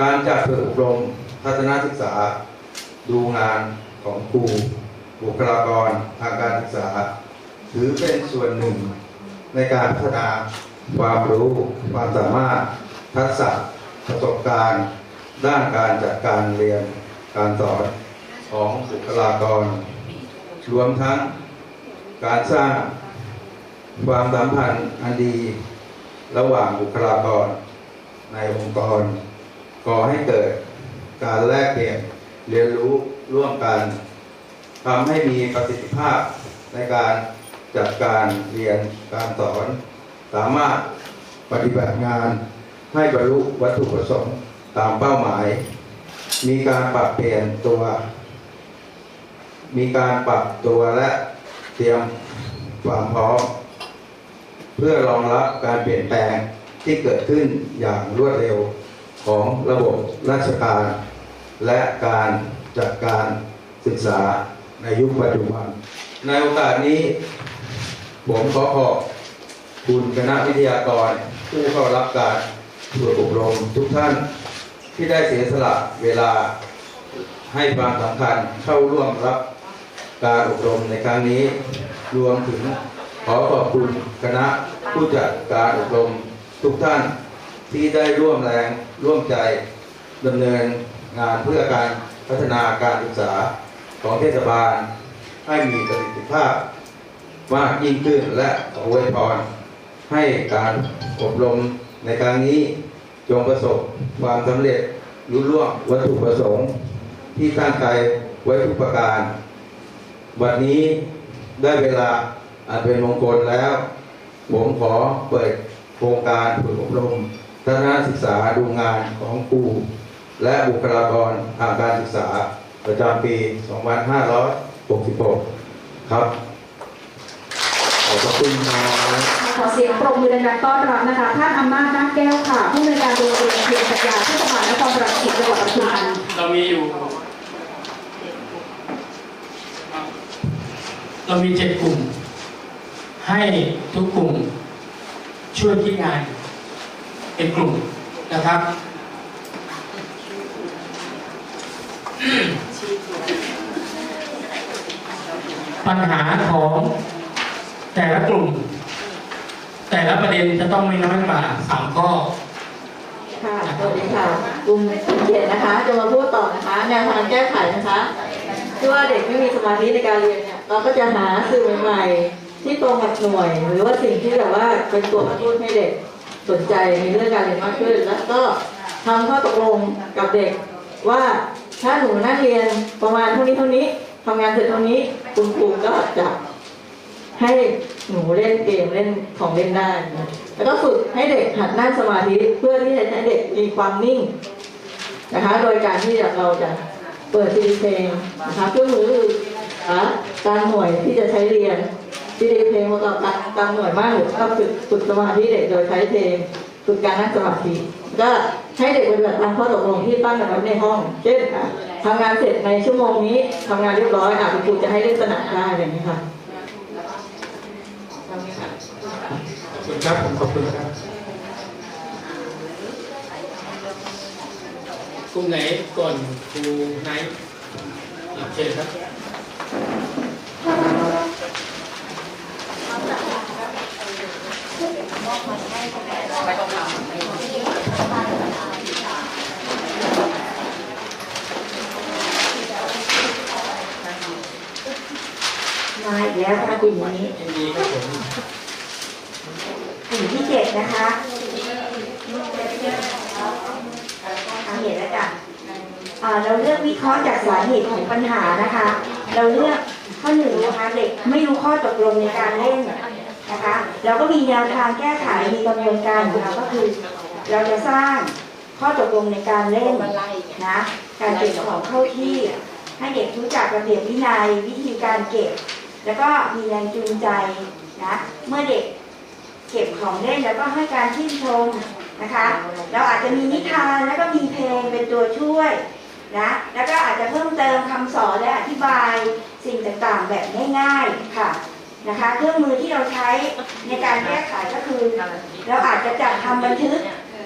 การจัดฝึกอบรมทัศนศึกษา ดูงานของครูบุคลากรทางการศึกษา ถือเป็นส่วนหนึ่งในการพัฒนาความรู้ความสามารถทักษะประสบการณ์ด้านการจัดการเรียนการสอนของบุคลากร รวมทั้งการสร้างความสัมพันธ์อันดี ระหว่างบุคลากรในองค์กร ก่อให้เกิดการแลกเปลี่ยนเรียนรู้ร่วมกันทำให้มีประสิทธิภาพในการจัดการเรียนการสอน สามารถปฏิบัติงานให้บรรลุวัตถุประสงค์ตามเป้าหมาย มีการปรับเปลี่ยนตัว มีการปรับตัวและเตรียมความพร้อม เพื่อรองรับการเปลี่ยนแปลงที่เกิดขึ้นอย่างรวดเร็ว ของระบบราชการ และการจัดการศึกษาในยุคปัจจุบัน ในโอกาสนี้ ผมขอขอบคุณคณะวิทยากร ผู้เข้ารับการฝึกอบรมทุกท่านที่ได้เสียสละเวลาให้ความสำคัญเข้าร่วมรับการอบรมในครั้งนี้ รวมถึงขอขอบคุณคณะผู้จัดการอบรมทุกท่านที่ได้ร่วมแรง ร่วมใจดำเนินงานเพื่อการพัฒนาการศึกษาของเทศบาล ให้มีประสิทธิภาพมากยิ่งขึ้นและออวยพรให้การอบรมในครั้งนี้จงประสบความสำเร็จรุ่ล่วงวัตถุประสงค์ ที่ตั้งใจไว้ทุกประการ วันนี้ได้เวลาอันเป็นมงคลแล้ว ผมขอเปิดโครงการฝึกอบรม ทัศนศึกษาดูงานของครูและบุคลากรทางการศึกษาประจำปี 2566 ครับ ขอบพระคุณครับขอเสียงปรบมือดังๆต้อนรับนะคะ ท่านอำนาจนาคแก้วค่ะ ผู้อำนวยการโรงเรียนเพียรปัญญาเทศบาลนครรังสิตจังหวัดปทุมธานีเรามีอยู่ เรามีเจ็ดกลุ่ม ให้ทุกกลุ่มช่วยคิดงาน เป็นกลุ่มนะครับปัญหาของแต่ละกลุ่ม แต่ละประเด็นจะต้องไม่น้อยกว่าสามข้อค่ะสวัสดีค่ะกลุ่มเขียนนะคะ จะมาพูดต่อนะคะ แนวทางแก้ไขนะคะที่ว่าเด็กไม่มีสมาธิในการเรียนเนี่ยเราก็จะหาสื่อใหม่ๆที่ตรงกับหน่วย หรือว่าสิ่งที่แบบว่าเป็นตัวกระตุ้นให้เด็ก สนใจในเรื่องการเรียนมากขึ้น แล้วก็ทำข้อตกลงกับเด็กว่าถ้าหนูนั่งเรียนประมาณเท่านี้เท่านี้ทำงานเสร็จเท่านี้คุณครูก็จะให้หนูเล่นเกมเล่นของเล่นได้แล้วก็ฝึกให้เด็กหัดนั่งสมาธิเพื่อที่จะให้เด็กมีความนิ่งนะคะ โดยการที่เราจะเปิดซีดีเพลงนะคะเครื่องมือการหน่วยที่จะใช้เรียนซีดีเพลงประกอบกา รการหน่วยมากหรือก็ฝึกฝึกสมาธิเด็กโดยใช้เพลงฝึกการนั่งสมาธิก็ให้เด็กปฏิบัติตามข้อตกลงที่ตั้งกันไว้ในห้อง เช่นทำงานเสร็จในชั่วโมงนี้ทำงานเรียบร้อยอะคุณครูจะให้เล่นสนามได้อย่างนี้ค่ะขอบคุณครับผมขอบคุณครับกลุ่มไหนก่อนครูไนท์เชิญครับ มาอีกแล้วค่ะกลุ่มนี้ยินดีครับผมกลุ่มที่เจ็ดนะคะทาเหตุแล้วจ้ะอ่าเราเลือกวิเคราะห์จากสาเหตุของปัญหานะคะ เราเลือกข้อหนึ่งนะคะเด็กไม่รู้ข้อตกลงในการเล่น เราก็มีแนวทางแก้ไขมีกระบวนการของเราก็คือ เราจะสร้างข้อตกลงในการเล่นนะการเก็บของเข้าที่ ให้เด็กรู้จักระเบียบวินัยวิธีการเก็บ แล้วก็มีแรงจูงใจนะเมื่อเด็กเก็บของเล่นแล้วก็ให้การชื่นชมนะคะ เราอาจจะมีนิทานแล้วก็มีเพลงเป็นตัวช่วยนะแล้วก็อาจจะเพิ่มเติมคำสอนและอธิบายสิ่งต่างๆแบบง่ายๆค่ะ นะคะ เครื่องมือที่เราใช้ในการแก้ไขก็คือ เราอาจจะจัดทำบันทึก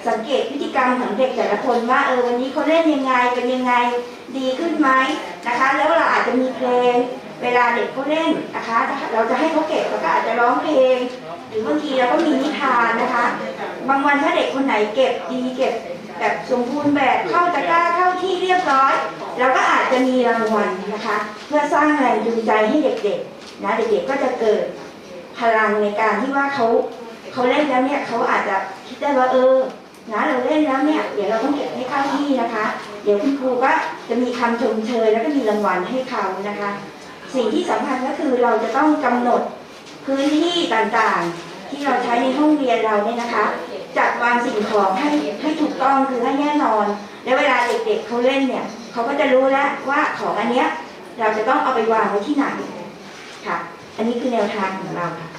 สังเกตพฤติกรรมของเด็กแต่ละคนว่าเออวันนี้เขาเล่นยังไงเป็นยังไงดีขึ้นไหมนะคะ แล้วเราอาจจะมีเพลงเวลาเด็กเขาเล่นนะคะ เราจะให้เขาเก็บเราก็อาจจะร้องเพลง หรือบางทีเราก็มีนิทานนะคะ บางวันถ้าเด็กคนไหนเก็บดีเก็บ แบบสมบูรณ์แบบเข้าตะกร้าเข้าที่เรียบร้อยเราก็อาจจะมีรางวัลนะคะ เพื่อสร้างแรงจูงใจให้เด็กๆนะเด็กๆก็จะเกิดพลังในการที่ว่าเขาเขาเล่นแล้วเนี่ยเขาอาจจะคิดได้ว่าเออนะเราเล่นแล้วเนี่ยเดี๋ยวเราต้องเก็บให้เข้าที่นะคะ เดี๋ยวคุณครูก็จะมีคำชมเชยแล้วก็มีรางวัลให้เขานะคะ สิ่งที่สำคัญก็คือเราจะต้องกำหนดพื้นที่ต่างๆ ที่เราใช้ในห้องเรียนเราเนี่ยนะคะ จัดวางสิ่งของให้ให้ถูกต้องคือให้แน่นอน แล้วเวลาเด็กๆเขาเล่นเนี่ยเขาก็จะรู้แล้วว่าของอันเนี้ยเราจะต้องเอาไปวางไว้ที่ไหนค่ะ อันนี้คือแนวทางของเราค่ะ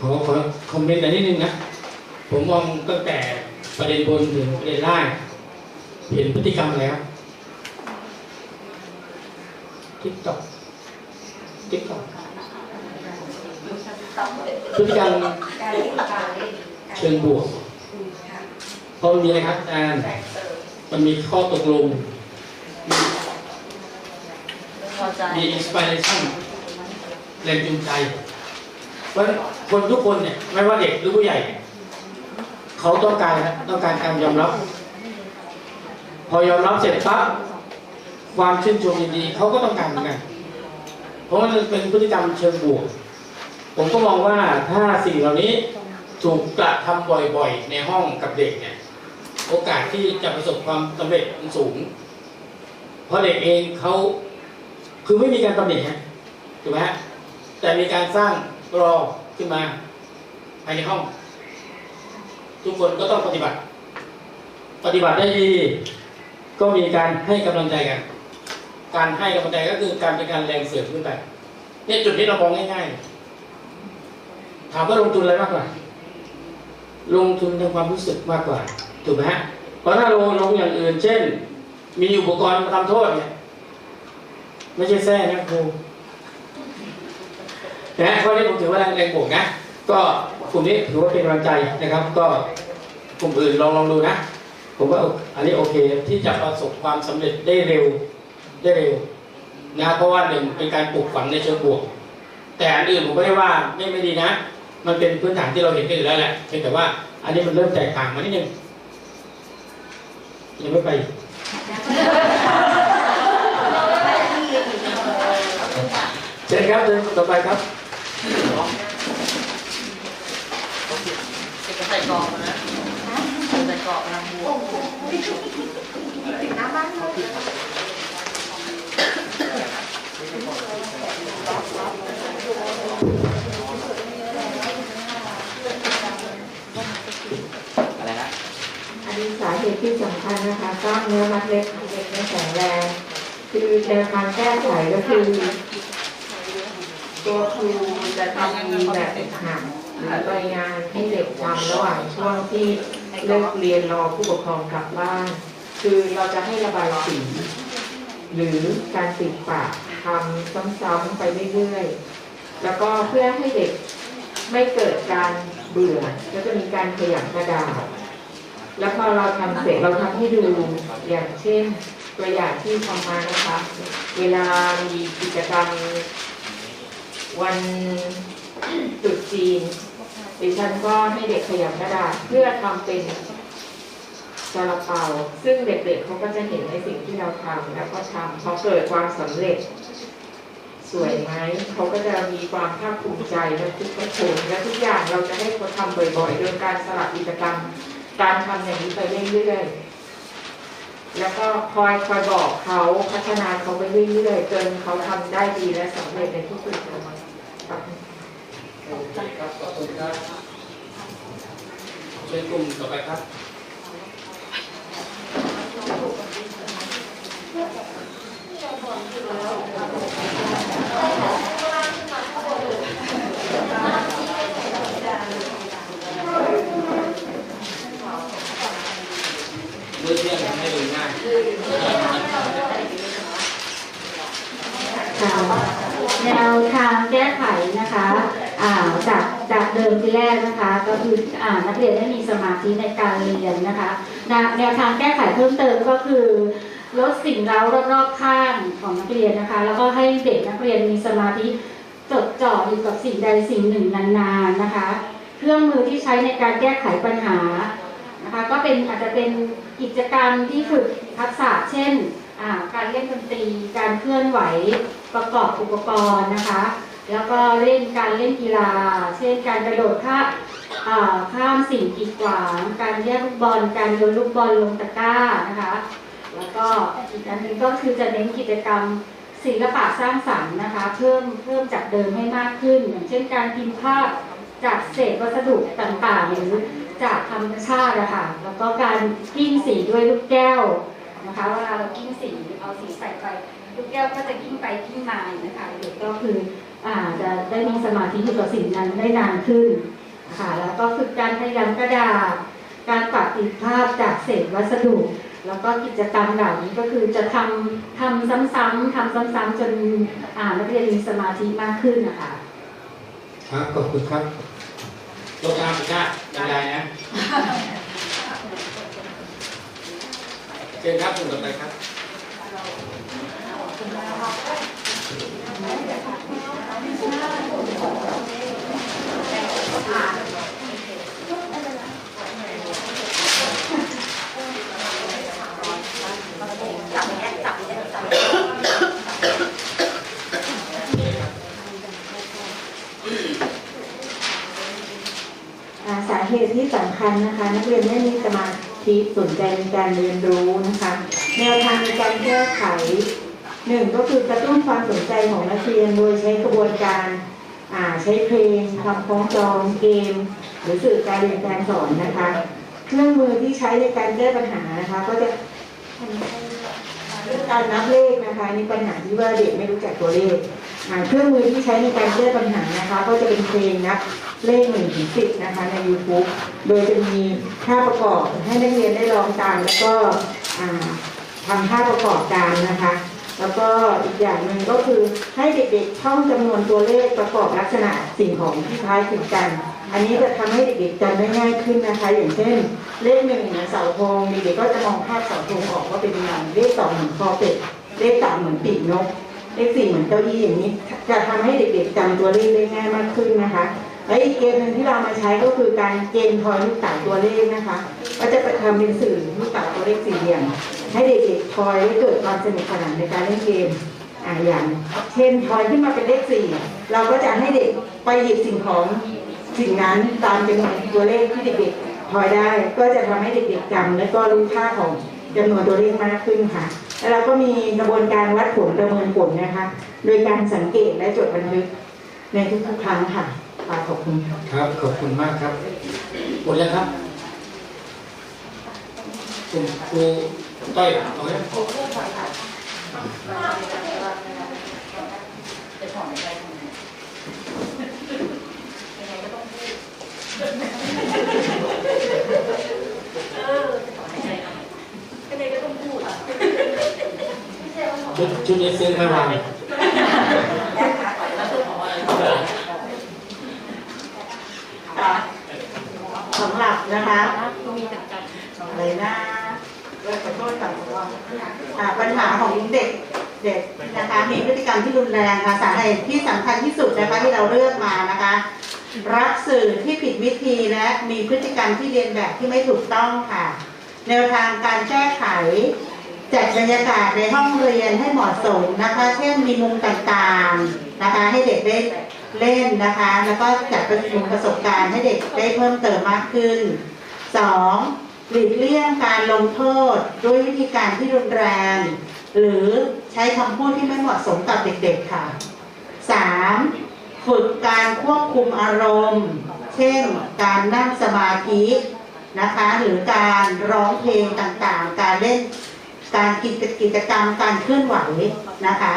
ขอขอคอมเมนต์อันนิดนึงนะผมมองตั้งแต่ประเด็นบนถึงประเด็นล่างเห็นพฤติกรรมแล้วทิกตอกทิกตอกพฤติกรรม เชิงบวกเพราะมันมีอะไรครับอาจารย์มันมีข้อตกลง มีอินสปิเรชันแรงจูงใจเพราะฉะนั้นคนทุกคนเนี่ยไม่ว่าเด็กหรือผู้ใหญ่ เขาต้องการนะต้องการการยอมรับ พอยอมรับเสร็จปั๊บความชื่นชมยินดีเขาก็ต้องการเหมือนกันเพราะมันเป็นพฤติกรรมเชิงบวก ผมก็มองว่าถ้าสิ่งเหล่านี้ ถูกกระทำบ่อยๆ ในห้องกับเด็กเนี่ยโอกาสที่จะประสบความสำเร็จมันสูง เพราะเด็กเองเขาคือไม่มีการตำหนิฮะถูกไหมฮะแต่มีการสร้างรอขึ้นมาภายในห้อง ทุกคนก็ต้องปฏิบัติ ปฏิบัติได้ดี ก็มีการให้กำลังใจกัน การให้กำลังใจก็คือการเป็นการแรงเสริมขึ้นไปเนี่ยจุดนี้เรามองง่ายๆถามว่าลงทุนอะไรมากกว่า ลงทุนทางความรู้สึกมากกว่า ถูกไหมฮะเพราะถ้าลงลงอย่างอื่น เช่น มีอุปกรณ์มาทำโทษเนี่ยไม่ใช่แท้นะครูนะข้อนี้ผมถือว่าแรงแรงบวกนะ ก็กลุ่มนี้ถือว่าเป็นกำลังใจนะครับ ก็กลุ่มอื่นลองลองดูนะ ผมว่าอันนี้โอเคที่จะประสบความสำเร็จได้เร็วได้เร็วนะเพราะว่าหนึ่งเป็นการปลูกฝังในเชิงบวก แต่อันอื่นผมไม่ได้ว่าไม่ไม่ดีนะ มันเป็นพื้นฐานที่เราเห็นกันอยู่แล้วแหละเพียงแต่ว่า อันนี้มันเริ่มแตกต่างมานิดนึงยังไม่ไปเชิญครับเชิญต่อไปครับใส่กรอบนะใส่กรอบนะบัว อั เหตุที่สำคัญนะคะกล้ามเนื้อมัดเล็กเด็กไม่แข็งแรง คือแนวทางแก้ไขก็คือ ตัวครูจะทำมีแบบหัดหรือรายงานให้เด็กทำระหว่างช่วงที่เลิกเรียนรอผู้ปกครองกลับบ้าน คือเราจะให้ระบายสีหรือการติดปากทำซ้ำๆไปเรื่อยๆ แล้วก็เพื่อให้เด็กไม่เกิดการเบื่อก็จะมีการขยับกระดาษ แล้วพอเราทำเสร็จเราทำให้ดูอย่างเช่นตัวอย่างที่ทำมานะคะ เวลามีกิจกรรมวันตรุษจีนดิฉันก็ให้เด็กขยับกระดาษเพื่อทำเป็นซาลาเปา ซึ่งเด็กๆเขาก็จะเห็นในสิ่งที่เราทำแล้วก็ทำพอเกิดความสำเร็จ สวยไหมเขาก็จะมีความภาคภูมิใจและทุกข์โชนและทุกอย่างเราจะให้เขาทำบ่อยๆโดยการสลับกิจกรรม การทำอย่างนี้ไปเรื่อยๆ แล้วก็คอยคอยบอกเขาพัฒนาเขาไปเรื่อยๆ จนเขาทำได้ดีและสำเร็จในทุกสิ่งของมันครับครับขอบคุณครับเชิญกลุ่มต่อไปครับมือเที่ยงให้ดูง่าย ค่ะ แนวทางแก้ไขนะคะอ่าจากจากจากเดิมที่แรกนะคะ ก็คืออ่านักเรียนได้มีสมาธิในการเรียนนะคะแนวแนวทางแก้ไขเพิ่มเติมก็คือลดสิ่งเร้ารอบๆข้างของนักเรียนนะคะ แล้วก็ให้เด็กนักเรียนมีสมาธิจดจ่ออยู่กับสิ่งใดสิ่งหนึ่งนานๆนะคะ เครื่องมือที่ใช้ในการแก้ไขปัญหา นะคะก็เป็นอาจจะเป็นกิจกรรมที่ฝึกทักษะเช่นการเล่นดนตรี การเคลื่อนไหวประกอบอุปกรณ์นะคะ แล้วก็เล่นการเล่นกีฬา เช่นการกระโดดข้าข้ามสิ่งกีดขวาง การแยกลูกบอล การโยนลูกบอลลงตะกร้านะคะ แล้วก็อีกอันหนึงก็คือจะเน้นกิจกรรมศิลปะสร้างสรรค์นะคะ เพิ่มเพิ่มจากเดิมให้มากขึ้น อย่างเช่นการพิมพ์ภาพจากเศษวัสดุต่างๆ หรือ จากธรรมชาติอะค่ะแล้วก็การกิ้งสีด้วยลูกแก้วนะคะเวลาเรากิ้งสีเอาสีใส่ไปลูกแก้วก็จะกิ้งไปกิ้งมาอย่างนะคะเด็กก็คืออ่าจะได้มีสมาธิอยู่กับสิ่งนั้นได้นานขึ้นค่ะแล้วก็ฝึกการพยายามกระดาษการปัดติดภาพจากเศษวัสดุ แล้วก็กิจกรรมเหล่านี้ก็คือจะทำทำซ้ำๆทำซ้ำๆจนอ่านักเรียนมีสมาธิมากขึ้นนะคะครับขอบคุณครับ ลงตามอีกได้บรรยายนะเชิญครับคุณต่อไปครับอ่าสา เหตุที่สำคัญนะคะ นักเรียนไม่มีสมาธิสนใจในการเรียนรู้นะคะ แนวทางในการแก้ไขหนึ่งก็คือกระตุ้นความสนใจของนักเรียนโดยใช้กระบวนการอ่าใช้เพลงคำคล้องจองเกม หรือสื่อการเรียนการสอนนะคะ เครื่องมือที่ใช้ในการแก้ปัญหานะคะ ก็จะ เรื่องการนับเลขนะคะนี่ปัญหาที่ว่าเด็กไม่รู้จักตัวเลขอ่าเครื่องมือที่ใช้ในการแก้ปัญหานะคะ ก็จะเป็นเพลงนับเลขหนึ่งถึงสิบนะคะใน YouTube โดยจะมีท่าประกอบให้นักเรียนได้ลองตามแล้วก็ทำท่าประกอบการนะคะ แล้วก็อีกอย่างหนึ่งก็คือให้เด็กๆท่องจำนวนตัวเลขประกอบลักษณะสิ่งของที่คล้ายคลึงกันอันนี้จะทำให้เด็กๆจำได้ง่ายขึ้นนะคะ อย่างเช่น เลขหนึ่งเหมือนเสาธงเด็กๆก็จะมองภาพเสาธงออกว่าเป็นยังไงเลขสองเหมือนคอเป็ดเลขสามเหมือนปีกนกเลขสี่เหมือนเก้าอี้อย่างนี้ จะทำให้เด็กๆจำตัวเลขได้ง่ายมากขึ้นนะคะและอีกเกมหนึ่งที่เรามาใช้ก็คือการเกณฑ์ทอยลูกเต๋าตัวเลขนะคะ ก็จะไปทำเป็นสื่อลูกเต๋าตัวเลขสี่เหลี่ยมให้เด็กๆทอยให้เกิดความสนุกสนานในการเล่นเกมอ่าอย่าง เช่นทอยขึ้นมาเป็นเลขสี่เราก็จะให้เด็กไปหยิบสิ่งของ สิ่งนั้นตามจำนวนตัวเลขที่เด็กๆทอยได้ ก็จะทำให้เด็กๆจำและก็รู้ค่าของจำนวนตัวเลขมากขึ้นค่ะ แล้วเราก็มีกระบวนการวัดผลประเมินผลนะคะ โดยการสังเกตและจดบันทึกในทุกๆครั้งค่ะขอบคุณค่ะครับขอบคุณมากครับหมดแล้วครับคุณครูต้อยเอาไว้จะถอนใจทำไมยังไงก็ต้องพูด เออจะถอนใจทำไมยังไงก็ต้องพูดอะชุดชุดนี้ซื้อมาวางแล้วตัวของอะไรสำหรับนะคะมีแต่กันอะไรนะเรื่องขอโทษค่ะว่าอ่าปัญหาของเด็กเด็กนะคะมีพฤติกรรมที่รุนแรงค่ะสาเหตุที่สำคัญที่สุดนะคะที่เราเลือกมานะคะ รับสื่อที่ผิดวิธีและมีพฤติกรรมที่เรียนแบบที่ไม่ถูกต้องค่ะ แนวทางการแก้ไข จัดบรรยากาศในห้องเรียนให้เหมาะสมนะคะ เช่นมีมุมต่างๆนะคะ ให้เด็กได้เล่นนะคะ แล้วก็จัดประชุมประสบการณ์ให้เด็กได้เพิ่มเติมมากขึ้น 2. หลีกเลี่ยงการลงโทษด้วยวิธีการที่รุนแรง หรือใช้คำพูดที่ไม่เหมาะสมกับเด็กๆค่ะ 3. ฝึกการควบคุมอารมณ์ เช่น การนั่งสมาธินะคะ หรือการร้องเพลงต่างๆ การเล่นการกิจกิจกรรมการเคลื่อนไหวนะคะ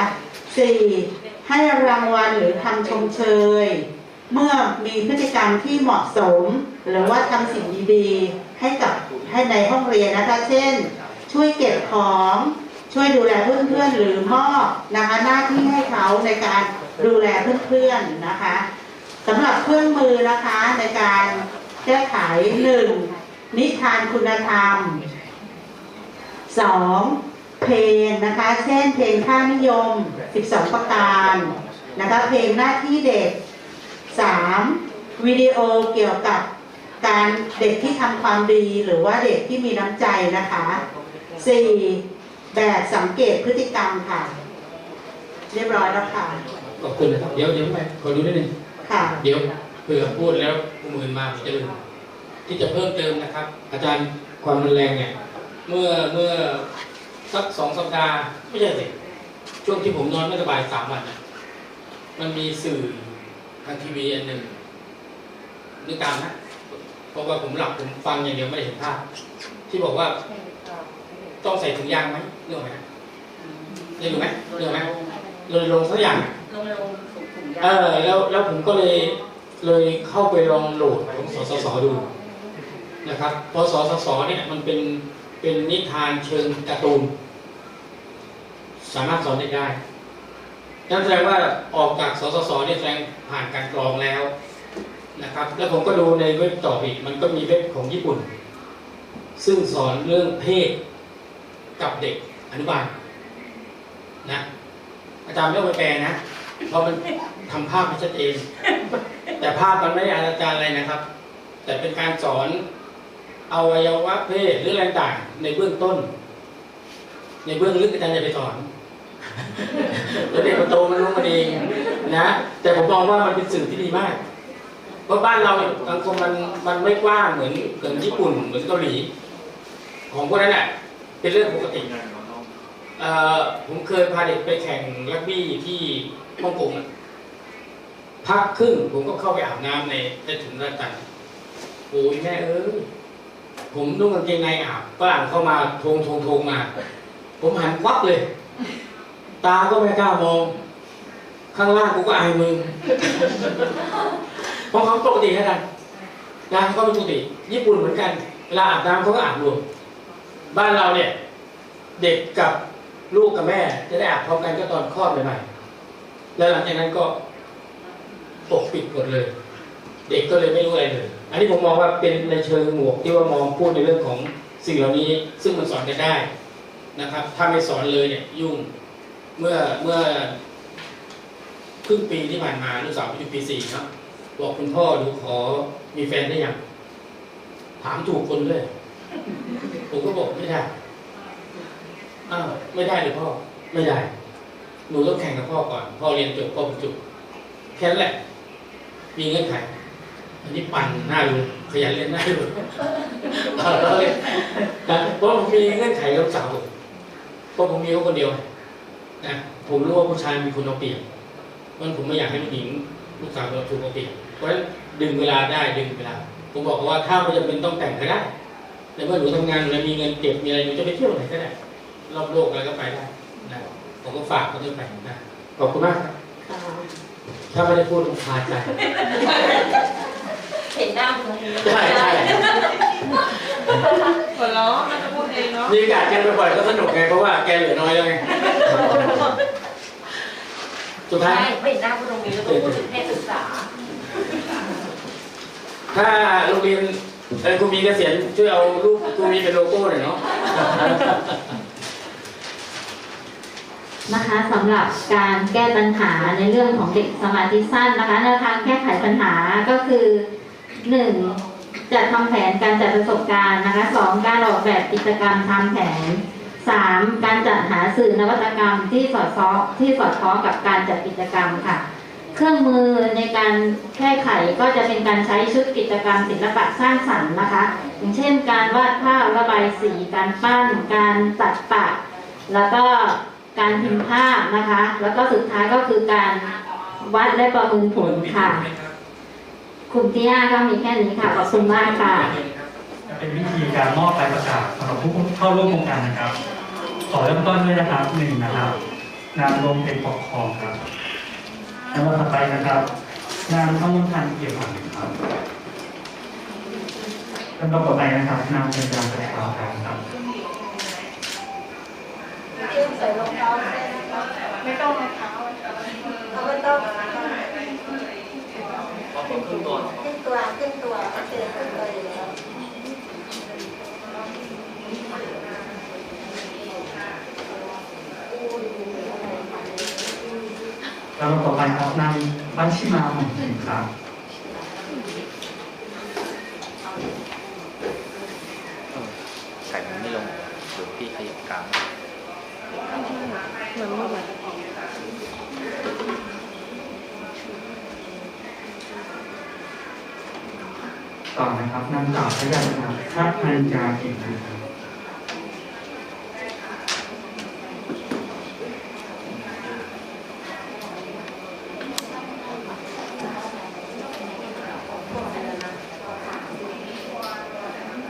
4. ให้รางวัลหรือคำชมเชย เมื่อมีพฤติกรรมที่เหมาะสม หรือว่าทำสิ่งดีๆ ให้กับให้ในห้องเรียนนะคะ เช่น ช่วยเก็บของช่วยดูแลเพื่อนๆหรือมอบนะคะหน้าที่ให้เขาในการ ดูแลเพื่อนๆนะคะสำหรับเครื่องมือนะคะในการแก้ไขหนึ่งนิทานคุณธรรมสองเพลงนะคะ เช่นเพลงค่านิยม 12 ประการนะคะเพลงหน้าที่เด็กสามวิดีโอเกี่ยวกับการเด็กที่ทำความดีหรือว่าเด็กที่มีน้ำใจนะคะสี่แบบสังเกตพฤติกรรมค่ะ เรียบร้อยแล้วค่ะ ขอบคุณนะครับ เดี๋ยวเดี๋ยวไปขอดูนิดนึงค่ะ เดี๋ยวเผื่อพูดแล้วผู้มือมาผมจะลืมที่จะเพิ่มเติมนะครับ อาจารย์ความรุนแรงเนี่ย เมื่อเมื่อสักสองสัปดาห์ไม่ใช่สิช่วงที่ผมนอนไม่สบายสามวันนะมันมีสื่อทางทีวีอันหนึ่งนึกตามนะเพราะว่าผมหลับผมฟังอย่างเดียวไม่ได้เห็นภาพ ที่บอกว่าต้องใส่ถุงยางไหมเรื่องไหมได้ดูไหมเรื่องไหมเลยลงสักอย่าง ลงลงถุงถุงยาเออแล้วแล้วผมก็เลยเลยเข้าไปลองโหลดของสสสดูนะครับเพราะสสสเนี่ยมันเป็นเป็นนิทานเชิงการ์ตูนสามารถสอนเด็กได้นั่นแสดงว่าออกจากสสสเนี่ยแสดงผ่านการกรองแล้วนะครับ แล้วผมก็ดูในเว็บต่ออีกมันก็มีเว็บของญี่ปุ่น ซึ่งสอนเรื่องเพศกับเด็กอนุบาลนะอาจารย์ไม่ต้องไปแปลนะ เพราะมันทำภาพไม่ชัดเจนแต่ภาพมันไม่ได้อาจารย์อะไรนะครับ แต่เป็นการสอนอวัยวะเพศหรืออะไรต่างๆในเบื้องต้น ในเบื้องลึกอาจารย์จะไปสอนแล้วเด็กมันโตมันรู้มันเองนะ แต่ผมมองว่ามันเป็นสื่อที่ดีมาก เพราะบ้านเราเนี่ยสังคมมันมันไม่กว้างเหมือนเหมือนญี่ปุ่นเหมือนเกาหลี ของพวกนั้นแหละเป็นเรื่องปกติเอ่อผมเคยพาเด็กไปแข่งรักบี้ที่ ฮ่องกงอะพักครึ่งผมก็เข้าไปอาบน้ำในในถุงระตันโอ้ยแม่เอ้ยผมนุ่งกางเกงในอาบฝรั่งเข้ามาทงทงทงมา ผมหันควับเลย ตาก็ไม่กล้ามอง ข้างล่างกูก็อายมึงเพราะเขาปกติแค่นั้นนะเขาก็เป็นปกติ ญี่ปุ่นเหมือนกัน เวลาอาบน้ำเขาก็อาบรวม บ้านเราเนี่ย เด็กกับลูกกับแม่ จะได้อาบพร้อมกันก็ตอนคลอดใหม่ๆ แล้วหลังจากนั้นก็ปกปิดหมดเลย เด็กก็เลยไม่รู้อะไรเลย อันนี้ผมมองว่าเป็นในเชิงหมวกที่ว่ามองพูดในเรื่องของสิ่งเหล่านี้ ซึ่งมันสอนกันได้นะครับ ถ้าไม่สอนเลยเนี่ยยุ่งเมื่อเมื่อครึ่งปีที่ผ่านมาลูกสาวอยู่ปีสี่ครับบอกคุณพ่อหนูขอมีแฟนได้ยังถามถูกคนเลย ผมก็บอกไม่ได้อ้าวไม่ได้เลยพ่อ ไม่ได้ หนูต้องแข่งกับพ่อก่อน พ่อเรียนจบพ่อบรรจุแค่นั้นแหละ มีเงื่อนไข อันนี้ปั่นหน้าดูขยันเรียนหน้าดูเอาเราเลยนะเพราะผมมีเงื่อนไขกับสาวเพราะผมมีเขาคนเดียวนะผมรู้ว่าผู้ชายมีคนเอาเปรียบเพราะฉะนั้นผมไม่อยากให้ผู้หญิงลูกสาวเราถูกเอาเปรียบเพราะฉะนั้นดึงเวลาได้ดึงเวลา ผมบอกว่าถ้าไม่จำเป็นต้องแต่งก็ได้แต่เมื่อหนูทำงานแล้วมีเงินเก็บมีอะไรหนูจะไปเที่ยวไหนก็ได้รอบโลกอะไรก็ไปได้ ผมก็ฝากเขาด้วยไปนะขอบคุณมากครับถ้าไม่ได้พูดผมขาดใจเห็นหน้าคุณนี้ใช่ใช่หัวเราะมันจะพูดเองเนาะมีโอกาสเจอบ่อยๆก็สนุกไงเพราะว่าแกเหลือน้อยแล้วไงสุดท้ายใช่ไม่เห็นหน้าคุณตรงนี้แล้วก็พูดถึงเพศศึกษา ถ้าโรงเรียนเออครูมีเกษียณช่วยเอารูปครูมีเป็นโลโก้หน่อยเนาะ นะคะสำหรับการแก้ปัญหาในเรื่องของเด็กสมาธิสั้นนะคะแนวทางแก้ไขปัญหาก็คือหนึ่งจัดทำแผนการจัดประสบการณ์นะคะสองการออกแบบกิจกรรมทำแผนสามการจัดหาสื่อนวัตกรรมที่สอดคล้องที่สอดคล้องกับการจัดกิจกรรมค่ะ เครื่องมือในการแก้ไขก็จะเป็นการใช้ชุดกิจกรรมศิลปะสร้างสรรค์นะคะ อย่างเช่น การวาดภาพระบายสี การปั้น การตัดปะ แล้วก็ การพิมพ์ภาพนะคะ แล้วก็สุดท้ายก็คือการวัดและประเมินผลค่ะกลุ่มที่ห้าก็มีแค่นี้ค่ะขอบคุณมากค่ะ เป็นวิธีการมอบใบประกาศสำหรับผู้เข้าร่วมโครงการนะครับ ขอเริ่มต้นด้วยนะครับหนึ่งนะครับนามลงเป็นปกครองครับลำดับถัดไปนะครับนามข้อมูลพันเกี่ยวกับครับลำดับต่อไปนะครับนามเป็นการแสดงความครับ ใส่รองเท้าได้นะคะไม่ต้องรองเท้าเอาไม่ต้องขึ้นตัวขึ้นตัวขึ้นตัวอยู่แล้วแล้วต่อไปครับนางบัญชิมาหม่อมหญิงครับไก่ไม่ลงหรือพี่ขยับกลาง ต่อนะครับนางสาวพยัญชนะทัพพัญจากิจนะครับ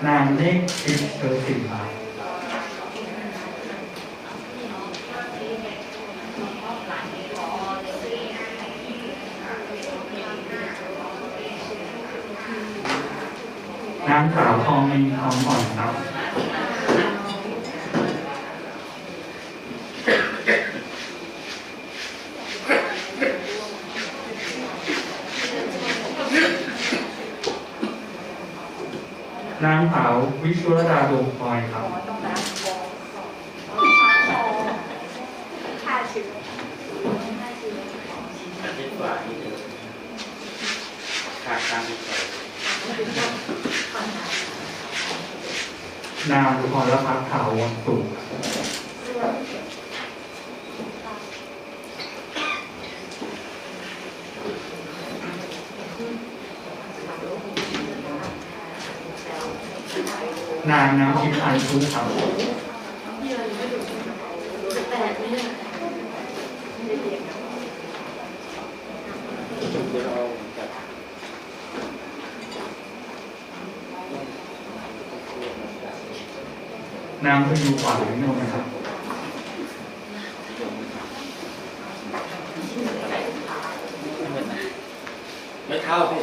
นางเลขทิพย์เชอสินครับนางสาวทองมีทองอ่อนครับ นาววิชุรดาดวงพลอยครับ อันที่กว่านี่คือขาดการที่ใส่ นางพรพัฒน์ขาววงสุขนางน้ำทิพย์พันธุ์ทุกครับเดี๋ยวานายนวิโนนะครับไม่เท่าพี่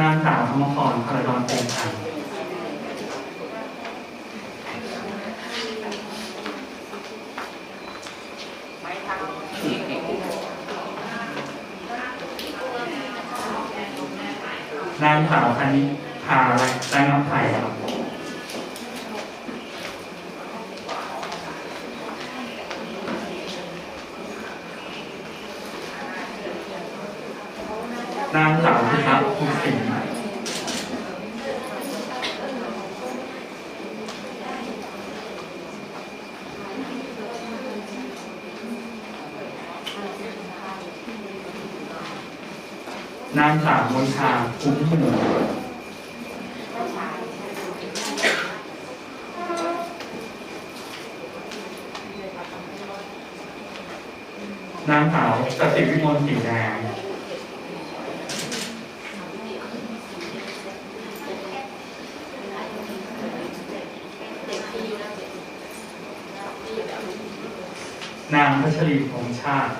นางสาวธรรมพรพระดอนโปงคันนางสาวคันนี้พาและแรงน้ำไทยครับนางสาว พิทักษ์ภูสิงห์นางสาวมนทาคุ้มหมู่นางสาวกสิวิมลสีแดง นางพัชรีพงชาติ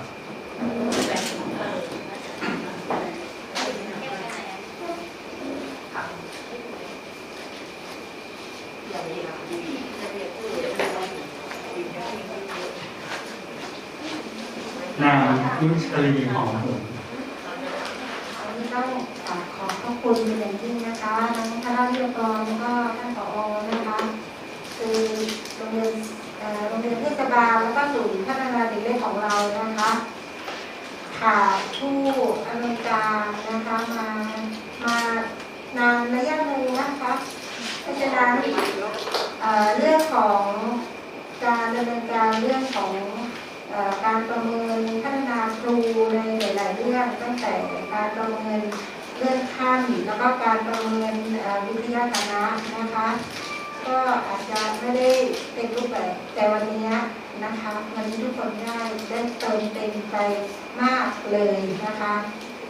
นางยุชลีหอมหงส์วันนี้ต้องขอขอบคุณเป็นอย่างยิ่งนะคะทั้งคณะวิทยากรแล้วก็ท่านผอนะคะคือโรงเรียนโรงเรียนเทศบาลแล้วก็ศูนย์ พัฒนาเด็กเล็กของเรานะคะขาดผู้อำนวยการนะคะมามานานระยะหนึ่งนะคะเพราะฉะนั้นเรื่องของการดำเนินการเรื่องของอการประเมินพัฒนาครูในหลายๆเรื่องตั้งแต่การประเมินเลื่อนขั้นแล้วก็การประเมินวิทยาฐานะนะคะ ก็อาจจะไม่ได้เต็มรูปแบบแต่วันนี้นะคะวันนี้ทุกคนได้ได้เติมเต็มไปมากเลยนะคะ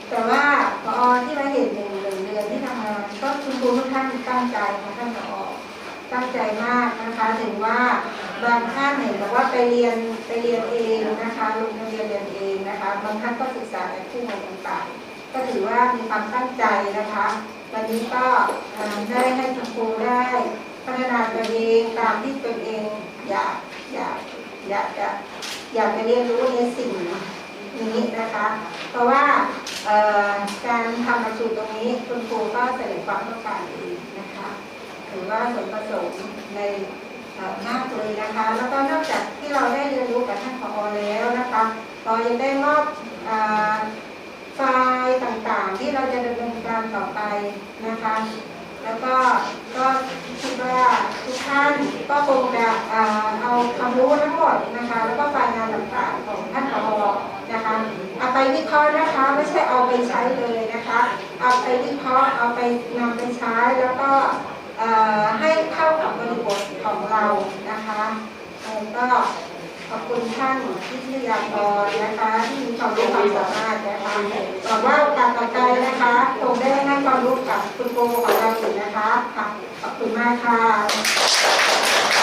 แต่ว่าพอที่มาเห็นหนึ่งหนึ่งเดือนที่ทำงานก็คุณครูทุกท่านตั้งใจนะท่านผอตั้งใจมากนะคะถึงว่าบางท่านเห็นบอกว่าไปเรียนไปเรียนเองนะคะลงทะเบียนเรียนเองนะคะบางท่านก็ศึกษาในคู่มือต่างๆก็ถือว่ามีความตั้งใจนะคะ วันนี้ก็ได้ให้คุณครูได้ พัฒนาตัวเองตามที่ตนเองอยากอยากอยากจะอยากจะเรียนรู้ในสิ่งนี้นะคะ เพราะว่าการทำประชุมตรงนี้คุณครูก็แสดงความต้องการดีนะคะถือว่าสมประสงค์ในมากเลยนะคะ แล้วก็นอกจากที่เราได้เรียนรู้กับท่านผอแล้วนะคะเรายังได้มอบไฟล์ต่างๆ ที่เราจะดำเนินการต่อไปนะคะ แล้วก็ก็คิดว่าทุกท่านก็คงจะเอ่อเอาความรู้ทั้งหมดนะคะ แล้วก็ไฟล์งานต่างๆของท่านผอนะคะเอาไปวิเคราะห์นะคะ ไม่ใช่เอาไปใช้เลยนะคะ เอาไปวิเคราะห์เอาไปนำไปใช้แล้วก็ให้เข้ากับบริบทของเรานะคะเอ่อก็ ขอบคุณท่านที่ทยากรนะคะที่มีความรู้ความสามารถนะคะหวังว่าโอกาสต่อไปนะคะคงได้ให้ความรู้กับคุณโบของเราอีกนะคะค่ะขอบคุณมากค่ะ